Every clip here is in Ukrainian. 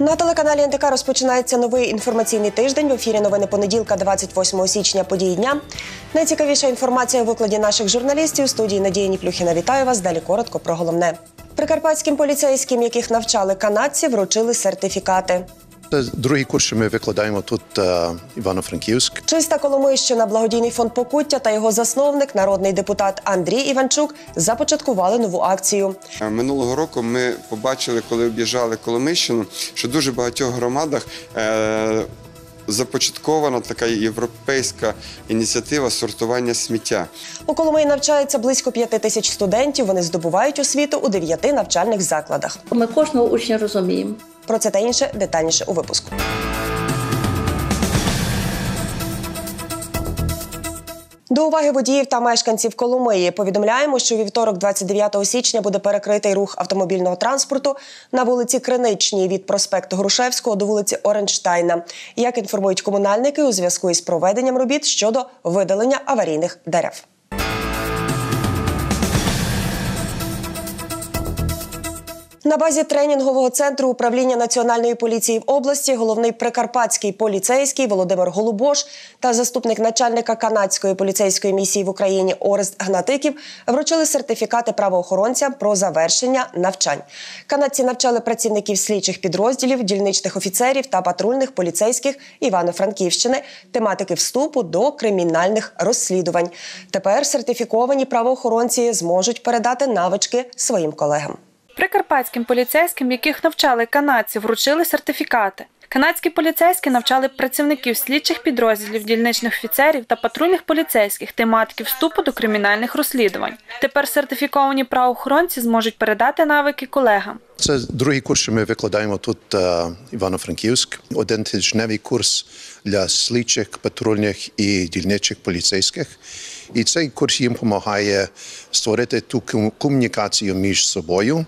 На телеканалі НТК розпочинається новий інформаційний тиждень. В ефірі новини понеділка, 28 січня. Події дня. Найцікавіша інформація у викладі наших журналістів. У студії Надія Ніплюхіна. Вітаю вас. Далі коротко про головне. Прикарпатським поліцейським, яких навчали канадці, вручили сертифікати. Це другий курс, що ми викладаємо тут е, Івано-Франківськ. Чиста Коломийщина, благодійний фонд Покуття та його засновник, народний депутат Андрій Іванчук, започаткували нову акцію. Е, Минулого року ми побачили, коли об'їжджали Коломийщину, що дуже багатьох громадах е, започаткована така європейська ініціатива сортування сміття. У Коломиї навчається близько п'яти тисяч студентів. Вони здобувають освіту у дев'яти навчальних закладах. Ми кожного учня розуміємо. Про це та інше детальніше у випуску. До уваги водіїв та мешканців Коломиї повідомляємо, що вівторок, 29 січня, буде перекритий рух автомобільного транспорту на вулиці Криничній від проспекту Грушевського до вулиці Оренштайна. Як інформують комунальники у зв'язку із проведенням робіт щодо видалення аварійних дерев. На базі тренінгового центру управління національної поліції в області головний прикарпатський поліцейський Володимир Голубош та заступник начальника канадської поліцейської місії в Україні Орест Гнатиків вручили сертифікати правоохоронцям про завершення навчань. Канадці навчали працівників слідчих підрозділів, дільничних офіцерів та патрульних поліцейських Івано-Франківщини, тематики вступу до кримінальних розслідувань. Тепер сертифіковані правоохоронці зможуть передати навички своїм колегам. Прикарпатським поліцейським, яких навчали канадці, вручили сертифікати. Канадські поліцейські навчали працівників слідчих підрозділів, дільничних офіцерів та патрульних поліцейських тематики вступу до кримінальних розслідувань. Тепер сертифіковані правоохоронці зможуть передати навики колегам. Це другий курс, що ми викладаємо тут е, Івано-Франківськ. Один тижневий курс для слідчих, патрульних і дільничих поліцейських. І цей курс їм допомагає створити ту кому- комунікацію між собою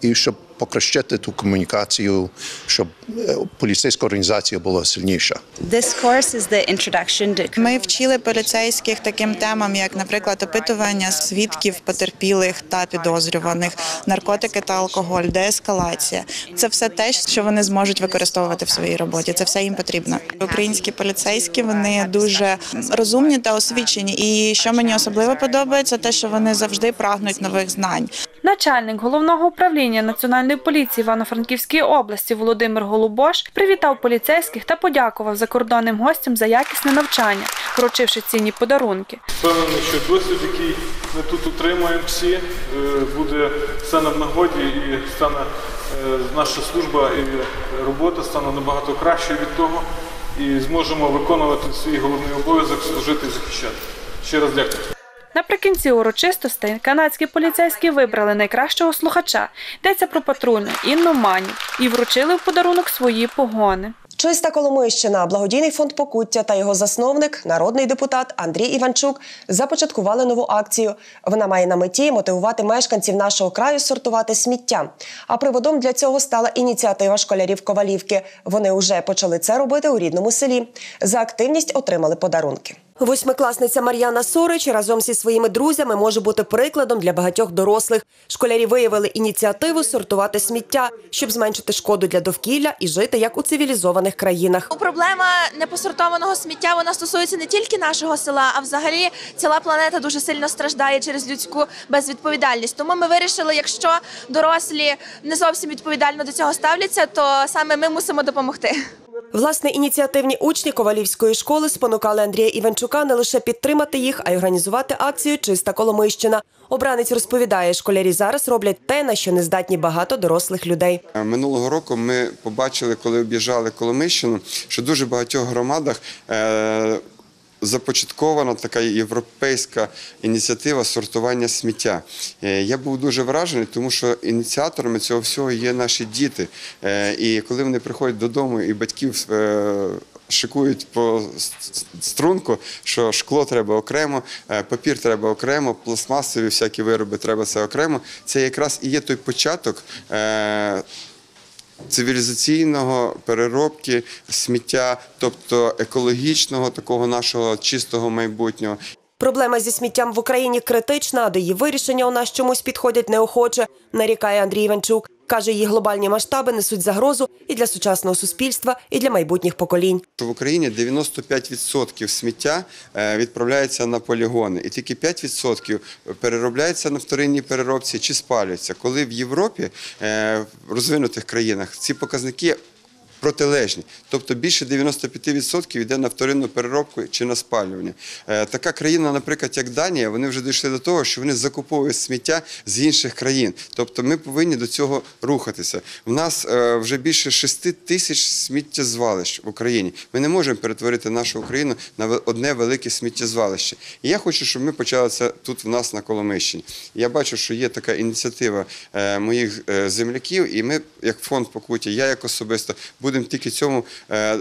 і щоб покращити ту комунікацію, щоб е, поліцейська організація була сильніша. This course is the introduction to Ми вчили поліцейських таким темам, як, наприклад, опитування свідків, потерпілих та підозрюваних, наркотики та алкоголь, деескалація. Це все те, що вони зможуть використовувати в своїй роботі. Це все їм потрібно. Українські поліцейські вони дуже розумні та освічені. І що мені особливо подобається, те, що вони завжди прагнуть нових знань. Начальник головного управління національної поліції Івано-Франківської області Володимир Голубош привітав поліцейських та подякував закордонним гостям за якісне навчання, вручивши цінні подарунки. Впевнений, що досвід, який ми тут отримуємо всі, е, буде стане в нагоді і стане е, наша служба і робота стане набагато кращою від того і зможемо виконувати свій головний обов'язок служити і захищати. Ще раз дякую. Наприкінці урочистостей канадські поліцейські вибрали найкращого слухача. Йдеться про патрульну Інну Манів і вручили в подарунок свої погони. Чиста Коломийщина, благодійний фонд Покуття та його засновник, народний депутат Андрій Іванчук, започаткували нову акцію. Вона має на меті мотивувати мешканців нашого краю сортувати сміття. А приводом для цього стала ініціатива школярів Ковалівки. Вони вже почали це робити у рідному селі. За активність отримали подарунки. Восьмикласниця Мар'яна Сорич разом зі своїми друзями може бути прикладом для багатьох дорослих. Школярі виявили ініціативу сортувати сміття, щоб зменшити шкоду для довкілля і жити як у цивілізованих країнах. Проблема непосортованого сміття вона стосується не тільки нашого села, а взагалі ціла планета дуже сильно страждає через людську безвідповідальність. Тому ми вирішили, якщо дорослі не зовсім відповідально до цього ставляться, то саме ми мусимо допомогти. Власне, ініціативні учні Ковалівської школи спонукали Андрія Іванчука не лише підтримати їх, а й організувати акцію Чиста Коломийщина. Обранець розповідає, школярі зараз роблять те, на що не здатні багато дорослих людей. Е, Минулого року ми побачили, коли об'їжджали Коломийщину, що дуже багатьох громадах е, започаткована така європейська ініціатива сортування сміття. Е, Я був дуже вражений, тому що ініціаторами цього всього є наші діти. Е, І коли вони приходять додому і батьків. е, Шикують по струнку, що шкло треба окремо, папір треба окремо, пластмасові всякі вироби треба це окремо. Це якраз і є той початок цивілізаційного переробки сміття, тобто екологічного такого нашого чистого майбутнього. Проблема зі сміттям в Україні критична, до її вирішення у нас чомусь підходять неохоче, нарікає Андрій Іванчук. Каже, її глобальні масштаби несуть загрозу і для сучасного суспільства, і для майбутніх поколінь. в Україні 95% сміття е, відправляється на полігони, і тільки 5% переробляється на вторинній переробці чи спалюється. Коли в Європі, е, в розвинутих країнах, ці показники. Протилежні, тобто більше 95% йде на вторинну переробку чи на спалювання. Е, Така країна, наприклад, як Данія, вони вже дійшли до того, що вони закуповують сміття з інших країн. Тобто ми повинні до цього рухатися. В нас е, вже більше 6 тисяч сміттєзвалищ в Україні. Ми не можемо перетворити нашу Україну на одне велике сміттєзвалище. І я хочу, щоб ми почали це тут в нас на Коломищині. Я бачу, що є така ініціатива е, моїх земляків, і ми, як фонд покуття, я як особисто, будемо тільки цьому. е,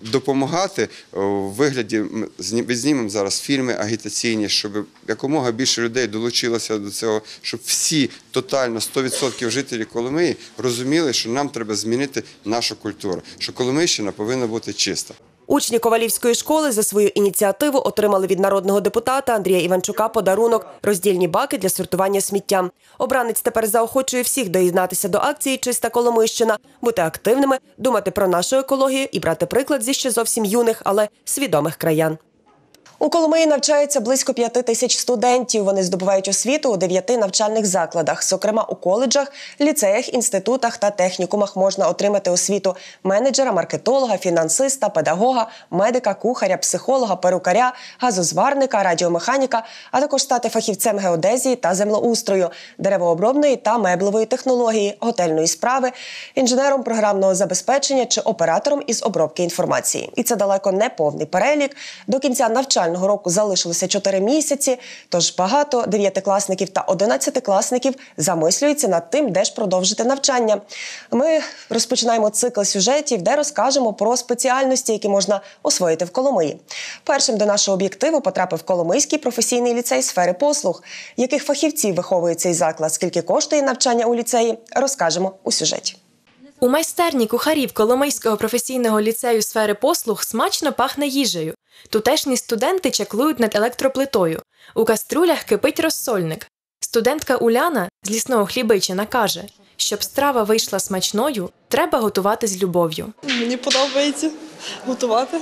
Допомагати в вигляді м, знімемо відзнімемо зараз фільми агітаційні, щоб якомога більше людей долучилося до цього, щоб всі тотально 100% жителі Коломиї розуміли, що нам треба змінити нашу культуру, що Коломийщина повинна бути чиста. Учні Ковалівської школи за свою ініціативу отримали від народного депутата Андрія Іванчука подарунок роздільні баки для сортування сміття. Обранець тепер заохочує всіх доєднатися до акції Чиста Коломийщина, бути активними, думати про нашу екологію і брати приклад зі ще зовсім юних, але свідомих краян. У Коломиї навчається близько п'яти тисяч студентів. Вони здобувають освіту у дев'яти навчальних закладах. Зокрема, у коледжах, ліцеях, інститутах та технікумах можна отримати освіту менеджера, маркетолога, фінансиста, педагога, медика, кухаря, психолога, перукаря, газозварника, радіомеханіка, а також стати фахівцем геодезії та землеустрою, деревообробної та меблевої технології, готельної справи, інженером програмного забезпечення чи оператором із обробки інформації. І це далеко не повний перелік. До кінця навчального року залишилося 4 місяці. Тож багато дев'ятикласників та одинадцятикласників замислюються над тим, де ж продовжити навчання. Ми розпочинаємо цикл сюжетів, де розкажемо про спеціальності, які можна освоїти в Коломиї. Першим до нашого об'єктиву потрапив Коломийський професійний ліцей сфери послуг. Яких фахівців виховує цей заклад, скільки коштує навчання у ліцеї, розкажемо у сюжеті. У майстерні кухарів Коломийського професійного ліцею сфери послуг смачно пахне їжею. Тутешні студенти чаклують над електроплитою. У каструлях кипить розсольник. Студентка Уляна з лісного хлібичина каже, щоб страва вийшла смачною, треба готувати з любов'ю. Мені подобається готувати.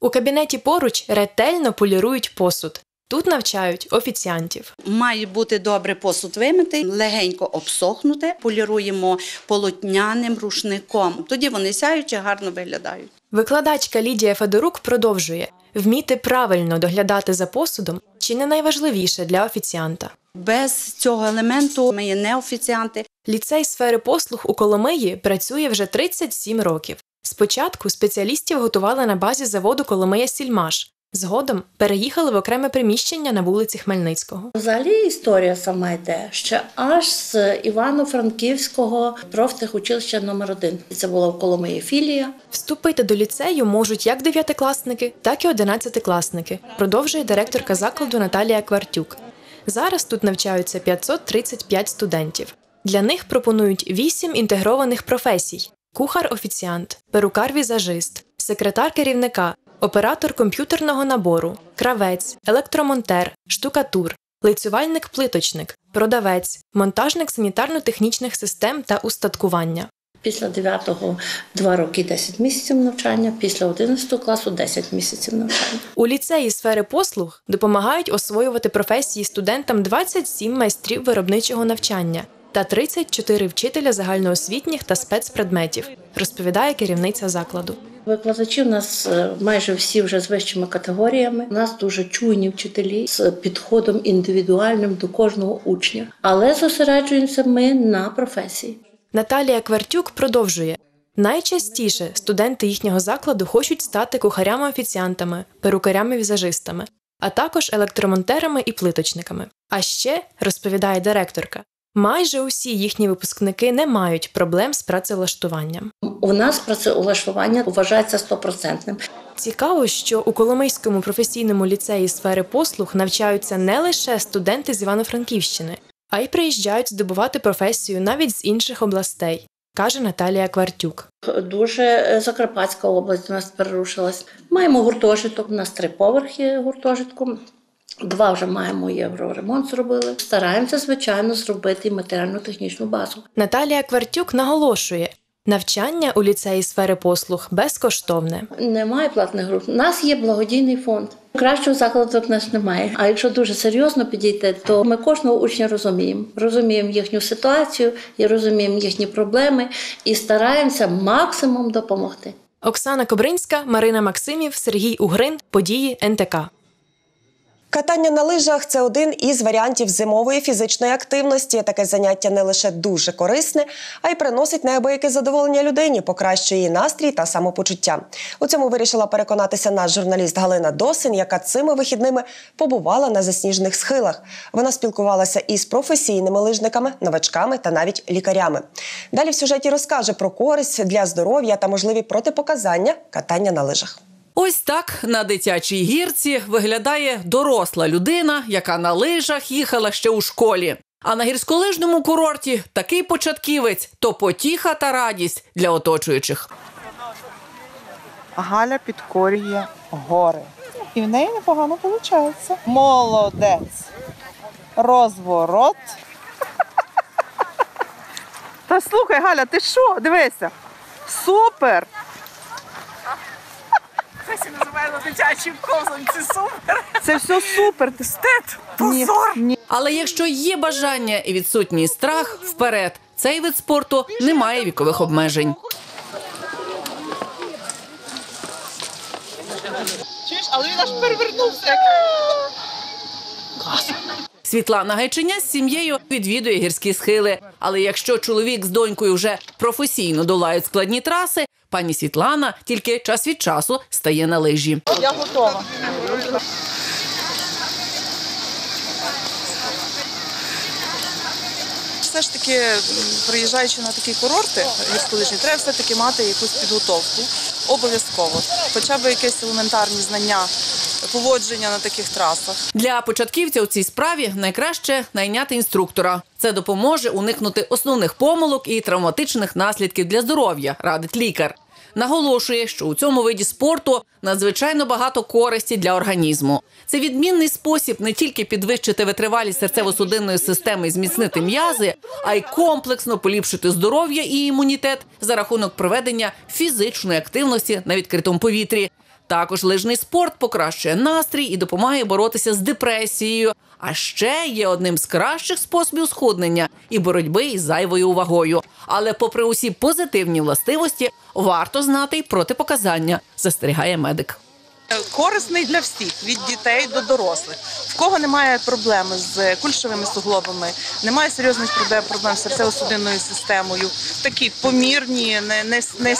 У кабінеті поруч ретельно полірують посуд. Тут навчають офіціантів. Має бути добре посуд вимитий, легенько обсохнути, поліруємо полотняним рушником. Тоді вони сяючи гарно виглядають. Викладачка Лідія Федорук продовжує вміти правильно доглядати за посудом чи не найважливіше для офіціанта. Без цього елементу ми є не офіціанти. Ліцей сфери послуг у Коломиї працює вже 37 років. Спочатку спеціалістів готували на базі заводу Коломия Сільмаш. Згодом переїхали в окреме приміщення на вулиці Хмельницького. Взагалі історія сама йде ще аж з Івано-Франківського профтехучилища номер 1 Це була в Коломиї філія. Вступити до ліцею можуть як дев'ятикласники, так і одинадцятикласники, продовжує директорка закладу Наталія Квартюк. Зараз тут навчаються 535 студентів. Для них пропонують 8 інтегрованих професій: кухар-офіціант, перукар-візажист, секретар керівника, оператор комп'ютерного набору, кравець, електромонтер, штукатур, лицювальник-плиточник, продавець, монтажник санітарно-технічних систем та устаткування. Після 9-го 2 роки 10 місяців навчання, після 11 класу 10 місяців навчання. У ліцеї сфери послуг допомагають освоювати професії студентам 27 майстрів виробничого навчання та 34 вчителя загальноосвітніх та спецпредметів, розповідає керівниця закладу. Викладачі у нас е, майже всі вже з вищими категоріями. У нас дуже чуйні вчителі з підходом індивідуальним до кожного учня, але зосереджуємося ми на професії. Наталія Квартюк продовжує. Найчастіше студенти їхнього закладу хочуть стати кухарями-офіціантами, перукарями-візажистами, а також електромонтерами і плиточниками. А ще, розповідає директорка, майже усі їхні випускники не мають проблем з працевлаштуванням. У нас працевлаштування вважається стопроцентним. Цікаво, що у Коломийському професійному ліцеї сфери послуг навчаються не лише студенти з Івано-Франківщини, а й приїжджають здобувати професію навіть з інших областей, каже Наталія Квартюк. Дуже е, Закарпатська область у нас перерушилась. Маємо гуртожиток, у нас три поверхи гуртожитку. Два вже маємо євроремонт зробили. Стараємося, звичайно, зробити і матеріально-технічну базу. Наталія Квартюк наголошує, навчання у ліцеї сфери послуг безкоштовне. Немає платних груп. У нас є благодійний фонд. Кращого закладу в нас немає. А якщо дуже серйозно підійти, то ми кожного учня розуміємо. Розуміємо їхню ситуацію і розуміємо їхні проблеми і стараємося максимум допомогти. Оксана Кобринська, Марина Максимів, Сергій Угрин. Події НТК. Катання на лижах це один із варіантів зимової фізичної активності. Таке заняття не лише дуже корисне, а й приносить неабияке задоволення людині, покращує її настрій та самопочуття. У цьому вирішила переконатися наш журналіст Галина Досин, яка цими вихідними побувала на засніжених схилах. Вона спілкувалася із професійними лижниками, новачками та навіть лікарями. Далі в сюжеті розкаже про користь для здоров'я та можливі протипоказання катання на лижах. Ось так на дитячій гірці виглядає доросла людина, яка на лижах їхала ще у школі. А на гірськолижному курорті такий початківець то потіха та радість для оточуючих. Галя підкорює гори. І в неї непогано виходить. Молодець. Розворот. Та слухай, Галя, ти що? Дивися. Супер! Це називаємо дитячим ковзом. Це супер. Це все супер. Ти стет, позор. Ні. Але якщо є бажання і відсутній страх, вперед цей вид спорту не має вікових обмежень. Чуєш, але він аж перевернувся. Світлана Гайчиня з сім'єю відвідує гірські схили. Але якщо чоловік з донькою вже професійно долають складні траси, пані Світлана тільки час від часу стає на лижі. Я готова. Все ж таки, приїжджаючи на такі курорти гірськолижні, треба все-таки мати якусь підготовку. Обов'язково. Хоча б якісь елементарні знання поводження на таких трасах. Для початківця у цій справі найкраще найняти інструктора. Це допоможе уникнути основних помилок і травматичних наслідків для здоров'я, радить лікар. Наголошує, що у цьому виді спорту надзвичайно багато користі для організму. Це відмінний спосіб не тільки підвищити витривалість серцево-судинної системи і зміцнити м'язи, а й комплексно поліпшити здоров'я і імунітет за рахунок проведення фізичної активності на відкритому повітрі. Також лижний спорт покращує настрій і допомагає боротися з депресією. А ще є одним з кращих способів схуднення і боротьби із зайвою вагою. Але, попри усі позитивні властивості, варто знати й протипоказання, застерігає медик. Корисний для всіх від дітей до дорослих. В кого немає проблеми з кульшовими суглобами, немає серйозних проблем, з серцево-судинною системою, такі помірні, не, не, не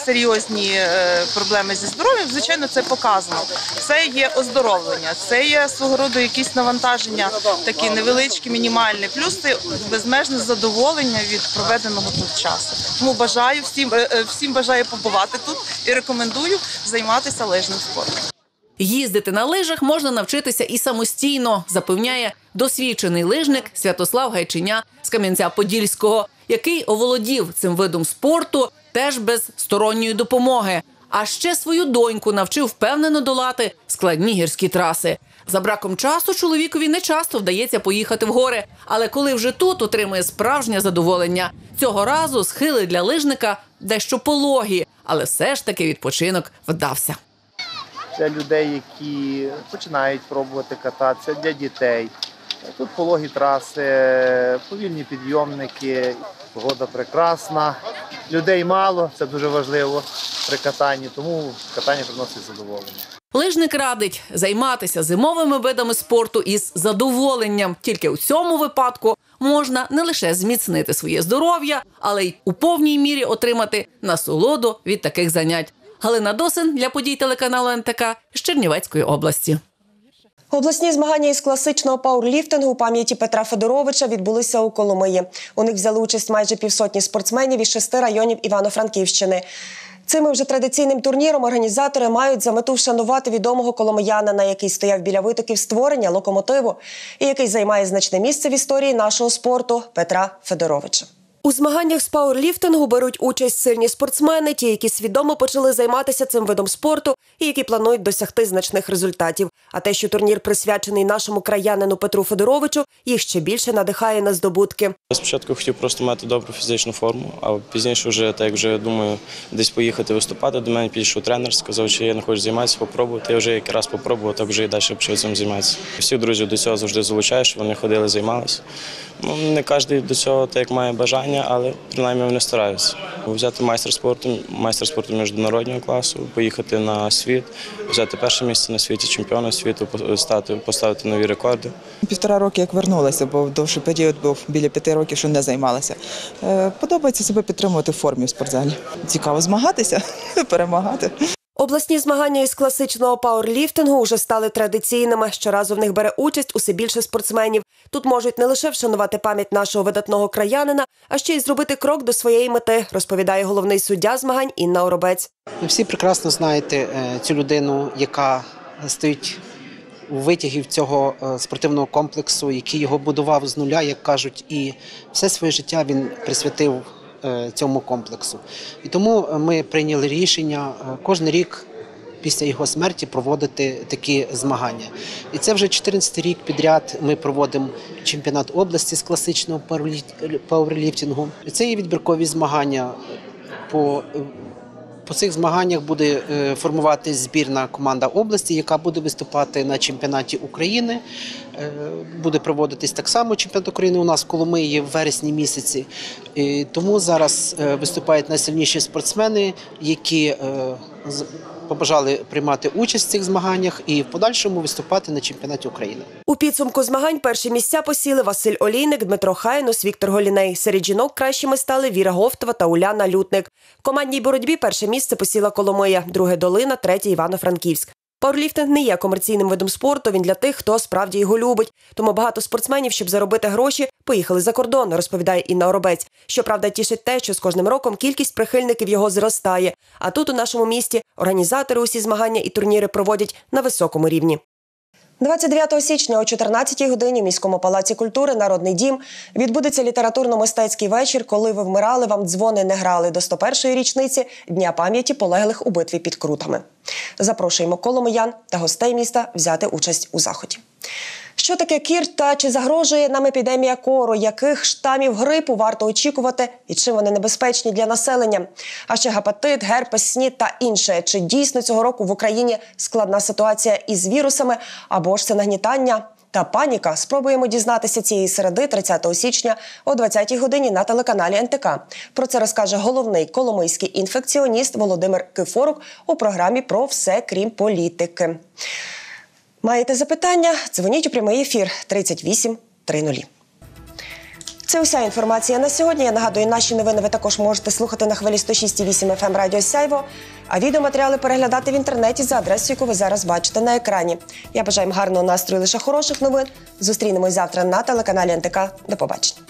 е, проблеми зі здоров'ям, звичайно, це показано. Це є оздоровлення, це є свого роду якісь навантаження, такі невеличкі, мінімальні, плюс це безмежне задоволення від проведеного тут часу. Тому бажаю всім, е, е, всім бажаю побувати тут і рекомендую займатися лижним спортом. Їздити на лижах можна навчитися і самостійно, запевняє досвідчений лижник Святослав Гайчиня з Кам'янця-Подільського, який оволодів цим видом спорту теж без сторонньої допомоги. А ще свою доньку навчив впевнено долати складні гірські траси. За браком часу чоловікові не часто вдається поїхати в гори, але коли вже тут отримує справжнє задоволення. Цього разу схили для лижника дещо пологі, але все ж таки відпочинок вдався. Для людей, які починають пробувати кататися, для дітей. Тут пологі траси, повільні підйомники, погода прекрасна. Людей мало, це дуже важливо при катанні, тому катання приносить задоволення. Лижник радить займатися зимовими видами спорту із задоволенням. Тільки у цьому випадку можна не лише зміцнити своє здоров'я, але й у повній мірі отримати насолоду від таких занять. Галина Досин для подій телеканалу НТК з Чернівецької області. Обласні змагання із класичного пауерліфтингу пам'яті Петра Федоровича відбулися у Коломиї. У них взяли участь майже півсотні спортсменів із шести районів Івано-Франківщини. Цими вже традиційним турніром організатори мають за мету вшанувати відомого коломиянина, який стояв біля витоків створення локомотиву і який займає значне місце в історії нашого спорту Петра Федоровича. У змаганнях з пауерліфтингу беруть участь сильні спортсмени, ті, які свідомо почали займатися цим видом спорту і які планують досягти значних результатів. А те, що турнір присвячений нашому краянину Петру Федоровичу, їх ще більше надихає на здобутки. Спочатку хотів просто мати добру фізичну форму, а пізніше вже так вже думаю, десь поїхати виступати. До мене підійшов тренер, сказав, чи я не хочу займатися, попробувати. Я вже якраз попробував, так вже і далі почав цим займатися. Всіх друзів до цього завжди залучаю, щоб вони ходили, займалися. Ну не кожен до цього так як має бажання, але принаймні вони стараються. Взяти майстер спорту, майстер спорту міжнародного класу, поїхати на світ, взяти перше місце на світі, чемпіона світу, стати, поставити нові рекорди. Півтора роки як вернулася, бо довший період був біля п'яти років, що не займалася. Е, Подобається себе підтримувати в формі в спортзалі. Цікаво змагатися, перемагати. Обласні змагання із класичного пауерліфтингу вже стали традиційними. Щоразу в них бере участь усе більше спортсменів. Тут можуть не лише вшанувати пам'ять нашого видатного краянина, а ще й зробити крок до своєї мети, розповідає головний суддя змагань Інна Оробець. Ви всі прекрасно знаєте е, цю людину, яка стоїть у витягів цього е, спортивного комплексу, який його будував з нуля, як кажуть, і все своє життя він присвятив е, цьому комплексу. І тому ми прийняли рішення кожен рік. Після його смерті проводити такі змагання, і це вже 14 рік підряд. Ми проводимо чемпіонат області з класичного пауерлі- пауерліфтингу. Це є відбіркові змагання по по цих змаганнях буде е, формувати збірна команда області, яка буде виступати на чемпіонаті України. Е, Буде проводитись так само чемпіонат України у нас в Коломиї в вересні місяці. І Тому зараз е, виступають найсильніші спортсмени, які побажали приймати участь в цих змаганнях і в подальшому виступати на чемпіонаті України. У підсумку змагань перші місця посіли Василь Олійник, Дмитро Хайнус, Віктор Голіней. Серед жінок кращими стали Віра Говтова та Уляна Лютник. В командній боротьбі перше місце посіла Коломия, друге Долина, третє Івано-Франківськ. Пауерліфтинг не є комерційним видом спорту. Він для тих, хто справді його любить. Тому багато спортсменів, щоб заробити гроші, поїхали за кордон, розповідає Інна Оробець. Щоправда, тішить те, що з кожним роком кількість прихильників його зростає. А тут, у нашому місті, організатори усі змагання і турніри проводять на високому рівні. 29 січня о 14 годині в міському палаці культури Народний дім відбудеться літературно-мистецький вечір, коли ви вмирали, вам дзвони не грали до 101-ї річниці Дня пам'яті полеглих у битві під крутами. Запрошуємо коломиян та гостей міста взяти участь у заході. Що таке кір та чи загрожує нам епідемія кору? Яких штамів грипу варто очікувати і чим вони небезпечні для населення? А ще гепатит, герпес, снід та інше. Чи дійсно цього року в Україні складна ситуація із вірусами або ж це нагнітання? Та паніка спробуємо дізнатися цієї середи 30 січня о 20-й годині на телеканалі НТК. Про це розкаже головний коломийський інфекціоніст Володимир Кифорук у програмі про все крім політики. Маєте запитання? Дзвоніть у прямий ефір 38 30. Це уся інформація на сьогодні. Я нагадую, наші новини ви також можете слухати на хвилі 106,8 FM Радіо Сяйво, а відеоматеріали переглядати в інтернеті за адресою, яку ви зараз бачите на екрані. Я бажаю вам гарного настрою, лише хороших новин. Зустрінемось завтра на телеканалі НТК. До побачення.